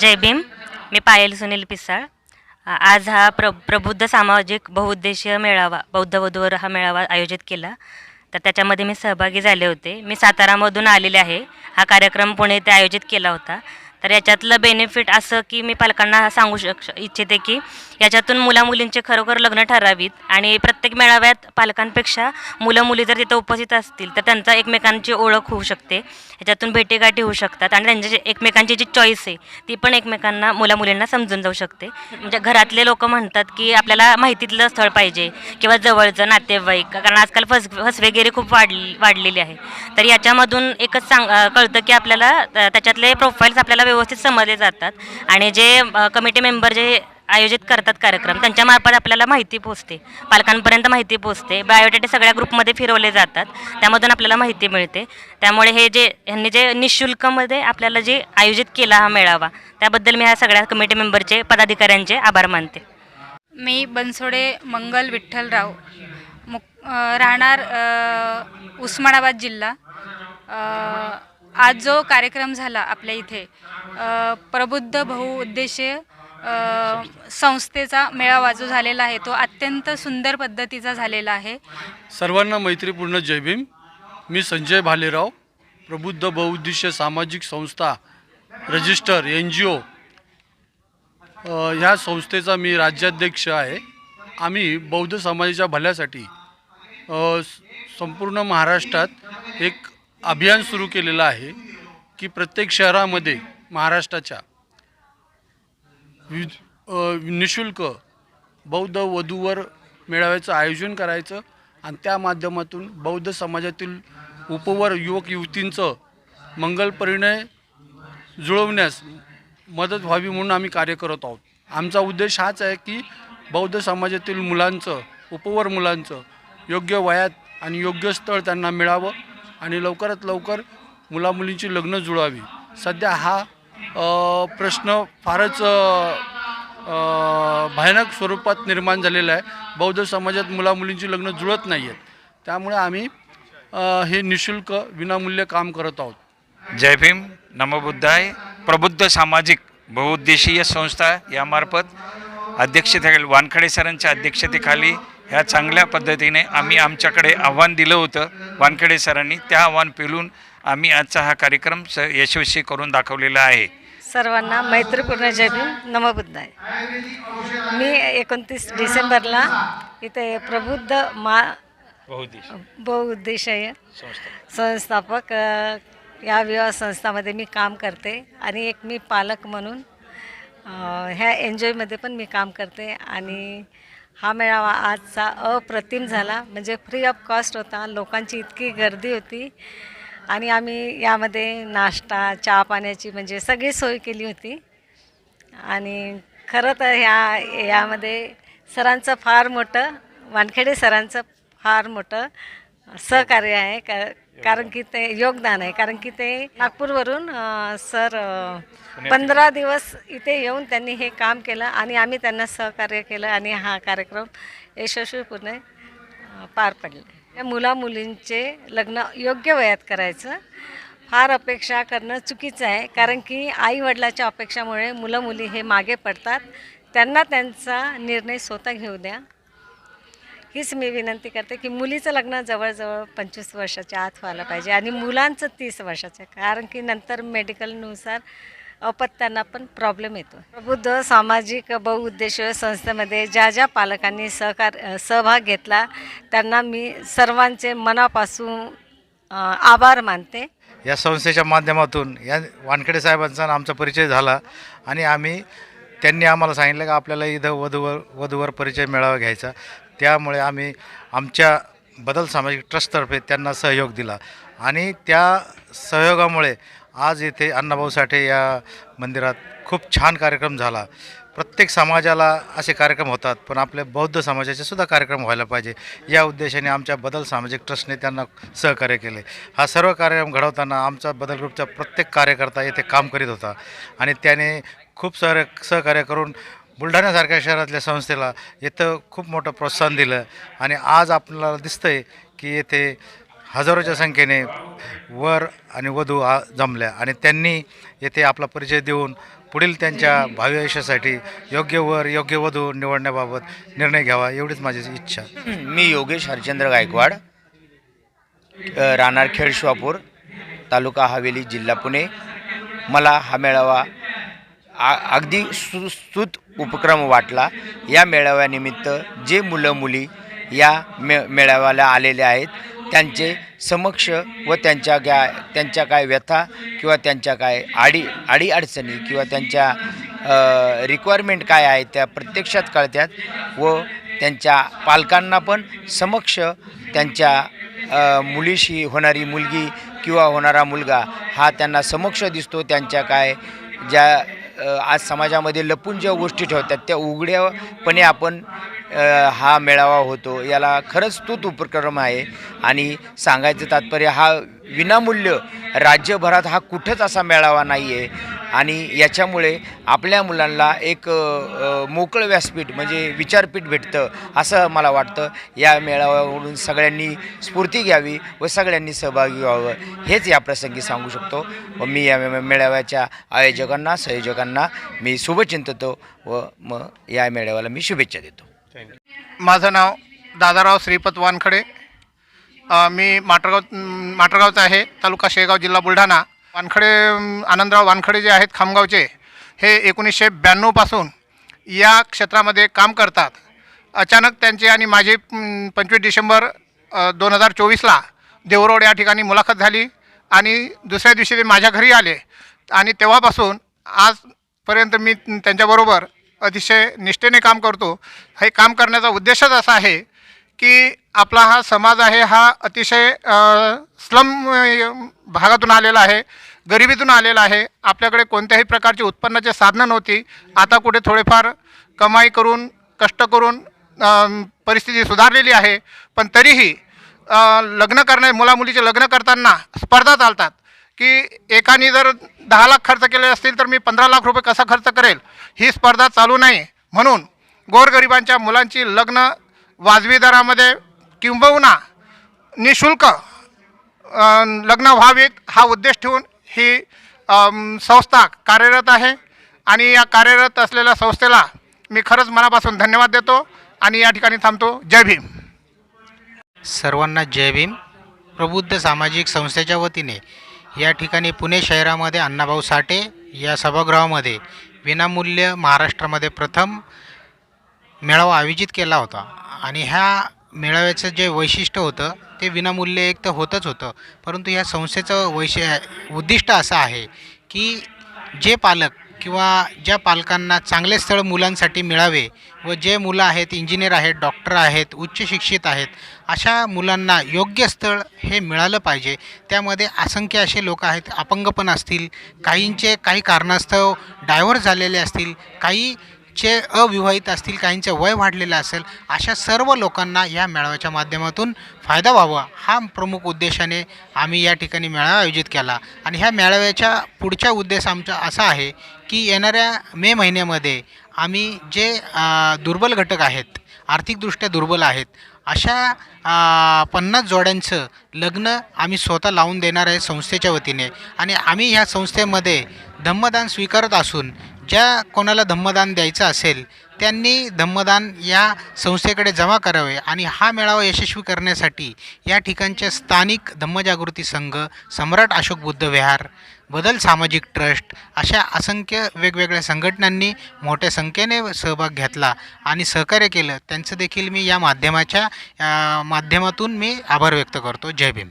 जय भीम. मी पायल सुनील पिसाळ. आज हा प्र प्रबुद्ध सामाजिक बहुउद्देशीय मेळावा बौद्ध वधूवर हा मेळावा आयोजित केला. तर त्याच्यामध्ये मी सहभागी झाले होते. मी सातारामधून आलेले आहे. हा कार्यक्रम पुणे इथे आयोजित केला होता. तर याच्यातलं बेनिफिट असं की मी पालकांना सांगू शक इच्छिते की याच्यातून मुलामुलींचे खरोखर लग्न ठरावीत आणि प्रत्येक मेळाव्यात पालकांपेक्षा मुलं मुली जर तिथं उपस्थित असतील तर त्यांचा एकमेकांची ओळख होऊ शकते. याच्यातून भेटीगाठी होऊ शकतात आणि त्यांच्या जी एकमेकांची जी चॉईस आहे ती पण एकमेकांना मुलामुलींना समजून जाऊ शकते. म्हणजे घरातले लोक म्हणतात की आपल्याला माहितीतलं स्थळ पाहिजे किंवा जवळचं नातेवाईक कारण आजकाल फस फसवेगिरी खूप वाढली वाढलेली आहे. तर याच्यामधून एकच सांग कळतं की आपल्याला त्याच्यातले प्रोफाईल्स आपल्याला व्यवस्थित समजले जातात आणि जे कमिटी मेंबर जे आयोजित करतात कार्यक्रम त्यांच्यामार्फत आपल्याला माहिती पोचते. पालकांपर्यंत माहिती पोचते. बायोडेटे सगळ्या ग्रुपमध्ये फिरवले जातात. त्यामधून आपल्याला माहिती मिळते. त्यामुळे हे जे ह्यांनी जे निशुल्कमध्ये आपल्याला जे आयोजित केला हा मेळावा त्याबद्दल मी ह्या सगळ्या कमिटी मेंबरचे पदाधिकाऱ्यांचे आभार मानते. मी बनसोडे मंगल विठ्ठलराव मुक राहणार उस्मानाबाद जिल्हा. आज जो कार्यक्रम झाला आपल्या इथे प्रबुद्ध बहुउद्देशीय संस्थेचा मेळावा जो झालेला आहे तो अत्यंत सुंदर पद्धतीचा झालेला आहे. सर्वांना मैत्रीपूर्ण जय भीम. मी संजय भालेराव प्रबुद्ध बहुउद्देशीय सामाजिक संस्था रजिस्टर एन जी ओ. ह्या संस्थेचा मी राज्याध्यक्ष आहे. आम्ही बौद्ध समाजाच्या भल्यासाठी संपूर्ण महाराष्ट्रात एक अभियान सुरू केलेलं आहे की प्रत्येक शहरामध्ये महाराष्ट्राच्या वि निशुल्क बौद्ध वधूवर मेळाव्याचं आयोजन करायचं आणि त्या माध्यमातून बौद्ध समाजातील उपवर युवक युवतींचं मंगल परिणय जुळवण्यास मदत व्हावी म्हणून आम्ही कार्य करत आहोत. आमचा उद्देश हाच आहे की बौद्ध समाजातील मुलांचं उपवर मुलांचं योग्य वयात आणि योग्य स्थळ त्यांना मिळावं. आणि लवकरात लवकर मुलामुलींची लग्न जुळावी. सध्या हा प्रश्न फारच भयानक स्वरूपात निर्माण झालेला आहे. बौद्ध समाजात मुलामुलींची लग्न जुळत नाही आहेत त्यामुळे आम्ही हे निशुल्क विनामूल्य काम करत आहोत. जय भीम. नमबुद्धाय प्रबुद्ध सामाजिक बहुउद्देशीय संस्था यामार्फत अध्यक्षतेखाली वानखडे सरांच्या अध्यक्षतेखाली ह्या चांगल्या पद्धतीने आम्ही आमच्याकडे आव्हान दिलं होतं वानखडे सरांनी. त्या आव्हान पेलून आम्ही आजचा हा कार्यक्रम स यशस्वी करून दाखवलेला आहे. सर्वांना मैत्रीपूर्ण जय भीम. नमबुद्धाय मी एकोणतीस डिसेंबरला इथे प्रबुद्ध मा बहुउद्देशीय संस्थापक. या विवाह संस्थामध्ये मी काम करते आणि एक मी पालक म्हणून ह्या एन्जॉयमध्ये पण मी काम करते आणि हा मेळावा आजचा अप्रतिम झाला. म्हणजे फ्री ऑफ कॉस्ट होता. लोकांची इतकी गर्दी होती. आणि आम्ही यामध्ये नाश्ता चहा पाण्याची म्हणजे सगळी सोय केली होती. आणि खरं तर ह्या यामध्ये सरांचं फार मोठं वानखेडे सरांचं फार मोठं सहकार्य आहे. का कारण की ते योगदान आहे. कारण की ते नागपूरवरून अ, सर पंधरा दिवस इथे येऊन त्यांनी हे काम केलं आणि आम्ही त्यांना सहकार्य केलं आणि हा कार्यक्रम यशस्वीपणे अ, पार पडला. या मुलामुलींचे लग्न योग्य वयात करायचं फार अपेक्षा करणं चुकीचं आहे. कारण की आई वडिलाच्या अपेक्षामुळे मुलं मुली हे मागे पडतात. त्यांना त्यांचा निर्णय स्वतः घेऊ द्या. हीच मी विनंती करते की मुलीचं लग्न जवळजवळ पंचवीस वर्षाच्या आत व्हायला पाहिजे आणि मुलांचं तीस वर्षाचं कारण की नंतर मेडिकलनुसार अपत्यांना पण प्रॉब्लेम येतो. प्रबुद्ध सामाजिक बहुउद्देशीय संस्थेमध्ये ज्या ज्या पालकांनी सहकार सहभाग घेतला त्यांना मी सर्वांचे मनापासून आभार मानते. या संस्थेच्या माध्यमातून या वानखेडे साहेबांचा आमचा परिचय झाला आणि आम्ही त्यांनी आम्हाला सांगितलं की आपल्याला इथं वधूवर वधूवर परिचय मेळावा घ्यायचा. त्यामुळे आम्ही आमच्या बदल सामाजिक ट्रस्टतर्फे त्यांना सहयोग दिला. आणि त्या सहयोगामुळे आज येथे अण्णाभाऊ साठे या मंदिरात खूप छान कार्यक्रम झाला. प्रत्येक समाजाला असे कार्यक्रम होतात पण आपल्या बौद्ध समाजाचे सुद्धा कार्यक्रम व्हायला पाहिजे. या उद्देशाने आमच्या बदल सामाजिक ट्रस्टने त्यांना सहकार्य केले. हा सर्व कार्यक्रम घडवताना आमचा बदल ग्रुपचा प्रत्येक कार्यकर्ता येथे काम करीत होता. आणि त्याने खूप सारे सहकार्य करून बुलढाण्यासारख्या शहरातल्या संस्थेला येतं खूप मोठं प्रोत्साहन दिलं आणि आज आपल्याला दिसतंय की येथे हजारोच्या संख्येने वर आणि वधू आ जमल्या आणि त्यांनी येथे आपला परिचय देऊन पुढील त्यांच्या भावी आयुष्यासाठी योग्य वर योग्य वधू निवडण्याबाबत निर्णय घ्यावा एवढीच माझी इच्छा. मी योगेश हरचंद्र गायकवाड राहणार खेड शिवापूर तालुका हवेली जिल्हा पुणे. मला हा मेळावा आ अगदी सुस्तुत उपक्रम वाटला. या मेळाव्यानिमित्त जे मुलं मुली या मे मेळाव्याला आलेले आहेत त्यांचे समक्ष व त्यांच्या काय त्यांच्या काय व्यथा किंवा त्यांच्या काय आडी अडीअडचणी किंवा त्यांच्या रिक्वायरमेंट काय आहेत त्या प्रत्यक्षात कळतात व त्यांच्या पालकांना पण समक्ष त्यांच्या मुलीशी होणारी मुलगी किंवा होणारा मुलगा हा त्यांना समक्ष दिसतो. त्यांच्या काय ज्या आज समाजामध्ये लपून ज्या गोष्टी ठेवतात त्या उघड्यापणे आपण हा मेळावा होतो. याला खरंच तूत उपक्रम आहे. आणि सांगायचं तात्पर्य हा विनामूल्य राज्यभरात हा कुठंच असा मेळावा नाही आहे आणि याच्यामुळे आपल्या मुलांना एक मोकळं व्यासपीठ म्हणजे विचारपीठ भेटतं असं मला वाटतं. या मेळाव्यावरून सगळ्यांनी स्फूर्ती घ्यावी व सगळ्यांनी सहभागी व्हावं हेच या प्रसंगी सांगू शकतो. व मी या मेळाव्याच्या आयोजकांना संयोजकांना मी शुभचिंततो व मग या मेळाव्याला मी शुभेच्छा देतो. माझं नाव दादाराव श्रीपत वानखडे. मी माटरगाव म, माटरगावचा आहे. तालुका शेगाव जिल्हा बुलढाणा. वानखडे आनंदराव वानखडे जे आहेत खामगावचे हे एकोणीसशे ब्याण्णवपासून या क्षेत्रामध्ये काम करतात. अचानक त्यांचे आणि माझे पंचवीस डिसेंबर दोन हजार चोवीसला देवरोड या ठिकाणी मुलाखत झाली आणि दुसऱ्या दिवशी ते माझ्या घरी आले आणि तेव्हापासून आजपर्यंत मी त्यांच्याबरोबर अतिशय निष्ठेने काम करतो. हे काम करण्याचा उद्देशच असा आहे की आपला हा समाज आहे हा अतिशय स्लम भागातून आलेला आहे गरिबीतून आलेला आहे. आपल्याकडे कोणत्याही प्रकारची उत्पन्नाचे साधनं नव्हती. आता कुठे थोडेफार कमाई करून कष्ट करून परिस्थिती सुधारलेली आहे. पण तरीही लग्न करण्या मुलामुलीचे लग्न करताना स्पर्धा चालतात की एकाने जर दहा लाख खर्च केले असतील तर मी पंधरा लाख रुपये कसा खर्च करेल? ही स्पर्धा चालू नाही. म्हणून गोरगरिबांच्या मुलांची लग्न वाजवी दरामध्ये किंबहुना निशुल्क लग्न व्हावीत हा उद्देश ठेवून ही संस्था कार्यरत आहे. आणि या कार्यरत असलेल्या संस्थेला मी खरंच मनापासून धन्यवाद देतो आणि या ठिकाणी थांबतो. जय भीम. सर्वांना जय भीम. प्रबुद्ध सामाजिक संस्थेच्या वतीने या ठिकाणी पुणे शहरामध्ये अण्णाभाऊ साठे या सभागृहामध्ये विनामूल्य महाराष्ट्रामध्ये प्रथम मेळावा आयोजित केला होता. आणि ह्या मेळाव्याचं जे वैशिष्ट्य होतं ते विनामूल्य एक तर होतंच होतं. परंतु या संस्थेचं वैशि उद्दिष्ट असं आहे की जे पालक किंवा ज्या पालकांना चांगले स्थळ मुलांसाठी मिळावे व जे मुलं आहेत इंजिनियर आहेत डॉक्टर आहेत उच्च शिक्षित आहेत अशा मुलांना योग्य स्थळ हे मिळालं पाहिजे. त्यामध्ये असंख्य असे लोक आहेत अपंग पण असतील काहींचे काही कारणास्तव डायव्हर्स झालेले असतील काही जे अविवाहित असतील काहींचं वय वाढलेलं असेल अशा सर्व लोकांना या मेळाव्याच्या माध्यमातून फायदा व्हावा हा प्रमुख उद्देशाने आम्ही या ठिकाणी मेळावा आयोजित केला. आणि ह्या मेळाव्याच्या पुढचा उद्देश आमचा असा आहे की येणाऱ्या मे महिन्यामध्ये आम्ही जे दुर्बल घटक आहेत आर्थिकदृष्ट्या दुर्बल आहेत अशा पन्नास जोड्यांचं लग्न आम्ही स्वतः लावून देणार आहे संस्थेच्या वतीने. आणि आम्ही ह्या संस्थेमध्ये धम्मदान स्वीकारत असून ज्या कोणाला धम्मदान द्यायचं असेल त्यांनी धम्मदान या संस्थेकडे जमा करावे आणि हा मेळावा यशस्वी करण्यासाठी या ठिकाणचे स्थानिक धम्मजागृती संघ सम्राट अशोक बुद्ध विहार बदल सामाजिक ट्रस्ट अशा असंख्य वेगवेगळ्या संघटनांनी मोठ्या संख्येने सहभाग घेतला आणि सहकार्य केलं. त्यांचं देखील मी या माध्यमाच्या माध्यमातून मी आभार व्यक्त करतो. जय भीम.